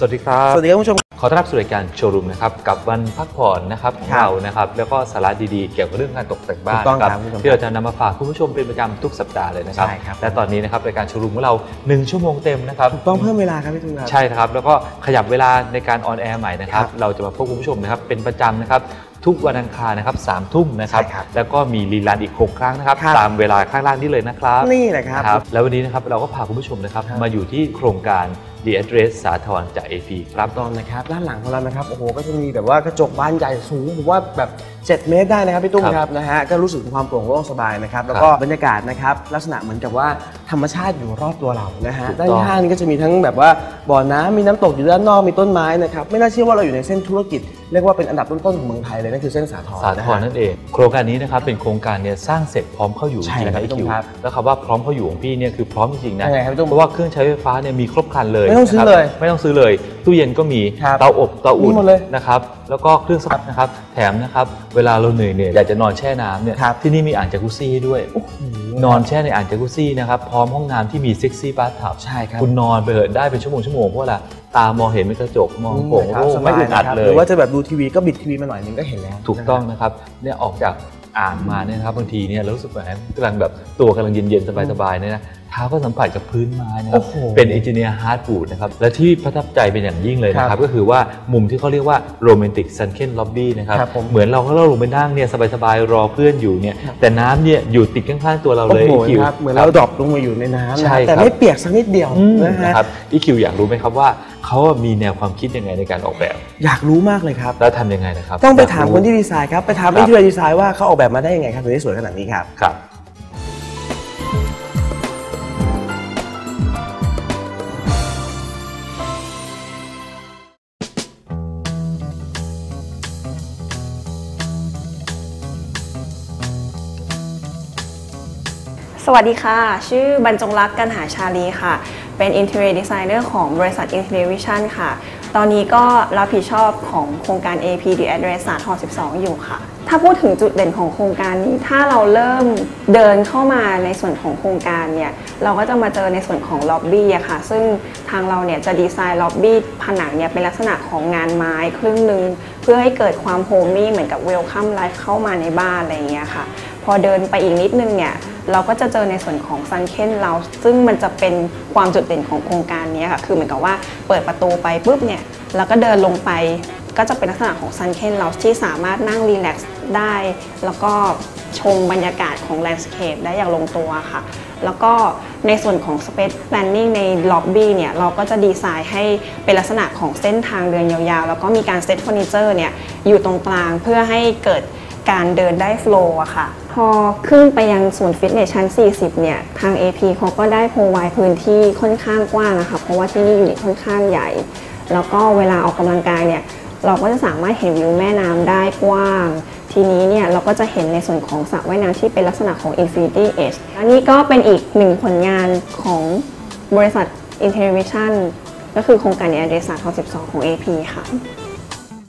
สวัสดีครับ สวัสดีครับคุณผู้ชม ขอต้อนรับสู่รายการโชว์รูมนะครับกับวันพักผ่อนนะครับของครับเรานะครับแล้วก็สาระดีๆเกี่ยวกับเรื่องการตกแต่งบ้านถูกต้องนะครับคุณผู้ชมที่เราจะนำมาฝากคุณผู้ชมเป็นประจำทุกสัปดาห์เลยนะครับใช่ครับ และตอนนี้นะครับรายการโชว์รูมของเรา 1 ชั่วโมงเต็มนะครับ ต้องเพิ่มเวลาครับพี่ตุ้มครับ ใช่ครับแล้วก็ขยับเวลาในการออนแอร์ใหม่นะครับ ครับเราจะมาพบคุณผู้ชมนะครับเป็นประจำนะครับ ทุกวันอังคารนะครับสามทุ่มนะครับ ใช่ครับแล้วก็มีรีลันอีก 6 ครั้งนะครับ ครับ ตามเวลาข้างล่างนี้เลยนะครับนี่แหละครับ ครับ แล้ววันนี้นะครับเราก็พาคุณผู้ชมนะครับ ครับ มาอยู่ที่โครงการ The Address สาทรจาก AP ครับ ตอนนะครับด้านหลังของเรานะครับโอ้โหก็จะมีแบบว่ากระจกบานใหญ่สูงผมว่าแบบ 7 เมตรได้นะครับพี่ตุ้มครับครับนะฮะก็รู้สึกถึงความโปร่งโล่งสบายนะครับแล้วก็บรรยากาศนะครับลักษณะเหมือนกับว่าธรรมชาติอยู่รอบตัวเรานะฮะถูกต้องด้านข้างนี่ก็จะมีทั้งแบบว่าบ่อน้ำมีน้ำตกอยู่ด้านนอกมีต้นไม้นะครับไม่น่าเชื่อว่าเราอยู่ในเส้นธุรกิจ เรียกว่าเป็นอันดับต้นๆของเมืองไทยเลยนั่นคือเส้นสาทรสานะทรฮะนั่นเอง โครงการนี้นะครับเป็นโครงการเนี่ยสร้างเสร็จพร้อมเข้าอยู่จใช่ริงๆนะครับครับพี่คิวครับแล้วคำว่าพร้อมเข้าอยู่ของพี่เนี่ยคือพร้อมจริงๆนะยังไงครับพี่ตุ้มเพราะว่าเครื่องใช้ไฟฟ้าเนี่ยมีครบครันเลยไม่ต้องซื้อนะครับเลยไม่ต้องซื้อเลย ตู้เย็นก็มีครับเตาอบเตาอุ่นมีหมดเลยนะครับแล้วก็เครื่องซักนะครับแถมนะครับเวลาเราเหนื่อยเนี่ยอยากจะนอนแช่น้ำเนี่ยครับที่นี่มีอ่างจากุซี่ให้ด้วยนอนแช่ในอ่างจากุซี่นะครับพร้อมห้องน้ำที่มีเซ็กซี่บาร์ทับใช่ครับคุณนอนไปเถอะได้เป็นชั่วโมงชั่วโมงเพราะว่าอะไร ตามองเห็นเป็นกระจกมองโป่งครับโล่งสไม่บายอึดอัดนะครับเลหยรือว่าจะแบบดูทีวีก็บิดทีวีมาหน่อยนึงก็เห็นแล้ว ถูกต้องนะครับเนี่ยออกจากอ่างมาเนี่ยนะครับบางทีเนี่ยเรารู้สึกแบบกำลังแบบตัวกำลังเย็นๆสบายๆเนี่ยนะ เท้าก็สัมผัสกับพื้นไม้นะครัโอ้บโหเป็นเอนจิเนียร์ฮาร์ดบูดนะครับ และที่ประทับใจเป็นอย่างยิ่งเลยนะคครัรับบก็คือว่ามุมที่เขาเรียกว่าโรแมนติกซันเคนล็อบบี้นะครับครับผมเหมือนเราก็เราลงไปนั่งเนี่ยสบายๆ รอเพื่อนอยู่เนี่ยครับแต่น้ำเนี่ยอยู่ติดข้างๆตัวเราโอ้เลยโหคิวครับเหมือนเราดรอปลงมาอยู่ในน้ำนะใช่ฮะแต่ครับไม่เปียกสักนิดเดียวอืมนะฮะนะครับอีคิวอยากรู้ไหมครับว่าเขามีแนวความคิดยังไงในการออกแบบ อยากรู้มากเลยครับ แล้วทำยังไงนะครับ ต้องไปยกถามรู้คนที่ดีไซน์ครับ ไปถามครับอินเทอร์ดีไซน์ว่าเขาออกแบบมาได้ยังไงครับถึงได้สวยขนาดนี้ครับ ครับ สวัสดีค่ะ ชื่อบรรจงรักกันหาชาลีค่ะ เป็น Interior Designer ของบริษัท Interior Vision ค่ะ ตอนนี้ก็รับผิดชอบของโครงการ AP The Address สาทร12 อยู่ค่ะ ถ้าพูดถึงจุดเด่นของโครงการนี้ ถ้าเราเริ่มเดินเข้ามาในส่วนของโครงการเนี่ย เราก็จะมาเจอในส่วนของล็อบบี้อะค่ะ ซึ่งทางเราเนี่ยจะดีไซน์ล็อบบี้ผนังเนี่ยเป็นลักษณะของงานไม้ครึ่งหนึ่งเพื่อให้เกิดความโฮมมี่เหมือนกับ Welcome Life เข้ามาในบ้านอะไรอย่างเงี้ยค่ะ พอเดินไปอีกนิดนึงเนี่ย เราก็จะเจอในส่วนของ Sun Ken Lounge ซึ่งมันจะเป็นความจุดเด่นของโครงการนี้ค่ะ คือเหมือนกับว่าเปิดประตูไปปุ๊บเนี่ยแล้วก็เดินลงไปก็จะเป็นลักษณะของ Sun Ken Lounge ที่สามารถนั่งรีแลกซ์ได้ แล้วก็ชมบรรยากาศของแลนด์สเคปได้อย่างลงตัวค่ะ แล้วก็ในส่วนของ Space Planning ในล็อบบี้เนี่ยเราก็จะดีไซน์ให้เป็นลักษณะของเส้นทางเดินยาวๆ แล้วก็มีการเซตเฟอร์นิเจอร์เนี่ยอยู่ตรงกลางเพื่อให้เกิด การเดินได้โฟล์อะค่ะ พอขึ้นไปยังศูนย์ฟิตเนสชั้น 40 เนี่ย ทาง AP เขาก็ได้โพไวพื้นที่ค่อนข้างกว้างนะคะ เพราะว่าที่นี่อยู่ค่อนข้างใหญ่ แล้วก็เวลาออกกำลังกายเนี่ย เราก็จะสามารถเห็นวิวแม่น้ำได้กว้าง ทีนี้เนี่ย เราก็จะเห็นในส่วนของสระว่ายน้ำที่เป็นลักษณะของ Infinity Edge อันนี้ก็เป็นอีกหนึ่งผลงานของบริษัท Intellivision ก็คือโครงการ a d r e s 12 ของ AP ค่ะ